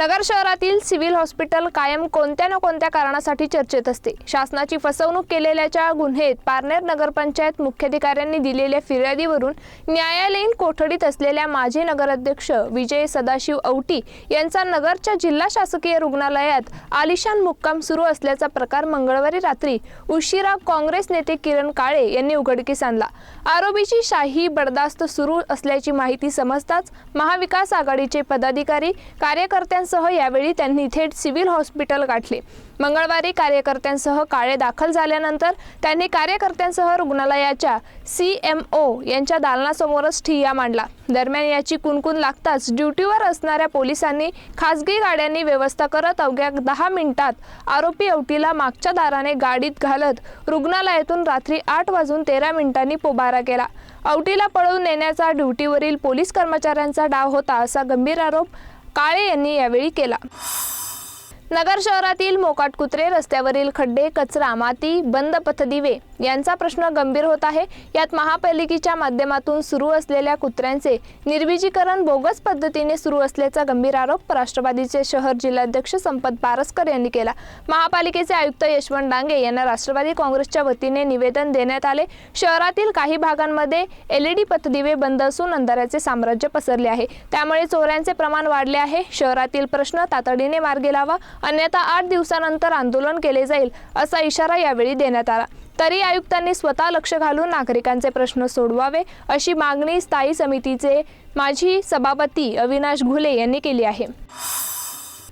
नगर शहरातील civil hospital कायम कोणत्या ना कोणत्या कारणासाठी चर्चेत असते? शासनाची फसवणूक केलेल्याच्या गुन्हेत पारनेर नगरपंचायत मुख्याधिकाऱ्यांनी दिलेल्या फिर्यादीवरून न्यायालयीन कोठडीत असलेल्या माजी नगराध्यक्ष विजय सदाशिव औटी यांचा नगरच्या जिल्हा शासकीय रुग्णालयात आलिशान मुक्काम सुरू असल्याचा प्रकार मंगळवारी रात्री उशिरा काँग्रेस नेते किरण काळे यांनी उघडकीस आणला. आरोपीची शाही बडदास्त सुरू असल्याची माहिती समजताच महाविकास आघाडीचे पदाधिकारी कार्यकर्त्यांसह यावेळी त्यांनी थेट सिव्हिल हॉस्पिटल गाठले. मंगळवारी कार्यकर्त्यांसह काळे दाखल झाल्यानंतर त्यांनी कार्यकर्त्यांसह रुग्णालयाच्या सी एम ओ यांच्या दालनासमोरच ठिय्या मांडला. दरम्यान याची कुणकुण लागताच ड्युटीवर असणाऱ्या पोलिसांनी खासगी गाड्यांनी व्यवस्था करत अवघ्या दहा मिनिटात आरोपी अवटीला मागच्या दाराने गाडीत घालत रुग्णालयातून रात्री आठ वाजून तेरा मिनिटांनी पोबारा केला. अवटीला पळवून नेण्याचा ड्युटीवरील पोलीस कर्मचाऱ्यांचा डाव होता असा गंभीर आरोप काळे यांनी यावेळी केला. नगर शहरातील मोकाट कुत्रे रस्त्यावरील खड्डे कचरा माती बंद पथदिवे. यांचा प्रश्न गंभीर होत आहे. यात महापालिकेच्या माध्यमातून सुरू असलेल्या कुत्र्यांचे निर्विजीकरण बोगस पद्धतीने सुरू असल्याचा गंभीर आरोप राष्ट्रवादीचे शहर जिल्हाध्यक्ष संपत पारसकर यांनी केला. महापालिकेचे आयुक्त यशवंत डांगे यांना राष्ट्रवादी काँग्रेसच्या वतीने निवेदन देण्यात आले. शहरातील काही भागांमध्ये एलईडी पथदिवे बंद असून अंधाराचे साम्राज्य पसरले आहे. त्यामुळे चोऱ्यांचे प्रमाण वाढले आहे. शहरातील प्रश्न तातडीने मार्गी लावा. अन्यथा आठ दिवसानंतर आंदोलन केले जाईल असा इशारा यावेळी देण्यात आला. तरी आयुक्तांनी स्वतः लक्ष घालून नागरिकांचे प्रश्न सोडवावे अशी मागणी स्थायी समितीचे माजी सभापती अविनाश घुले यांनी केली आहे.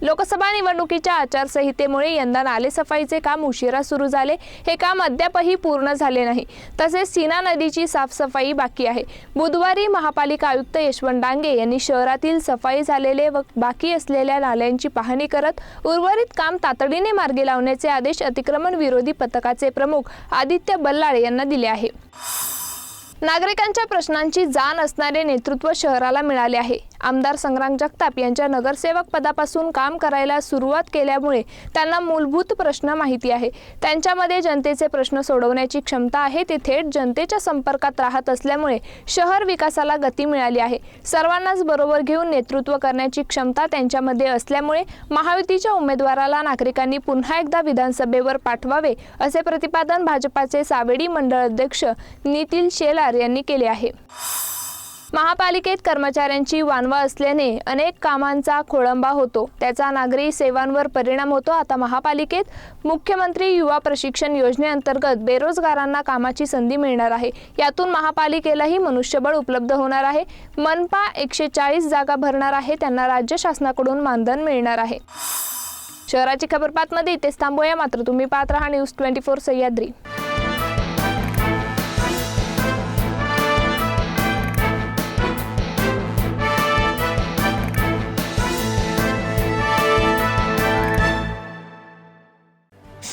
लोकसभा निवडणुकीच्या आचारसंहितेमुळे यंदा नालेसफाईचे काम उशिरा सुरू झाले. हे काम अद्यापही पूर्ण झाले नाही. तसेच सीना नदीची साफसफाई बाकी आहे. बुधवारी महापालिका आयुक्त यशवंत डांगे यांनी शहरातील सफाई झालेले व बाकी असलेल्या नाल्यांची पाहणी करत उर्वरित काम तातडीने मार्गी लावण्याचे आदेश अतिक्रमण विरोधी पथकाचे प्रमुख आदित्य बल्लाळे यांना दिले आहे. नागरिकांच्या प्रश्नांची जाण असणारे नेतृत्व शहराला मिळाले आहे. आमदार संग्राम जगताप यांच्या नगरसेवक पदापासून काम करायला सुरुवात केल्यामुळे त्यांना मूलभूत प्रश्न माहिती आहे. त्यांच्यामध्ये जनतेचे प्रश्न सोडवण्याची क्षमता आहे. ते थेट जनतेच्या संपर्कात राहत असल्यामुळे शहर विकासाला गती मिळाली आहे. सर्वांनाच बरोबर घेऊन नेतृत्व करण्याची क्षमता त्यांच्यामध्ये असल्यामुळे महायुतीच्या उमेदवाराला नागरिकांनी पुन्हा एकदा विधानसभेवर पाठवावे असे प्रतिपादन भाजपाचे सावेडी मंडळ अध्यक्ष नितीन शेलार यांनी केले आहे. महापालिकेत कर्मचाऱ्यांची वानवा असल्याने अनेक कामांचा खोळंबा होतो. त्याचा नागरी सेवांवर परिणाम होतो. आता महापालिकेत मुख्यमंत्री युवा प्रशिक्षण योजनेअंतर्गत बेरोजगारांना कामाची संधी मिळणार आहे. यातून महापालिकेलाही मनुष्यबळ उपलब्ध होणार आहे. मनपा एकशे चाळीस जागा भरणार आहे. त्यांना राज्य शासनाकडून मानधन मिळणार आहे. शहराची खबरपातमध्ये इथेच थांबूया मात्र तुम्ही पाहत राहा न्यूज ट्वेंटी फोर सह्याद्री.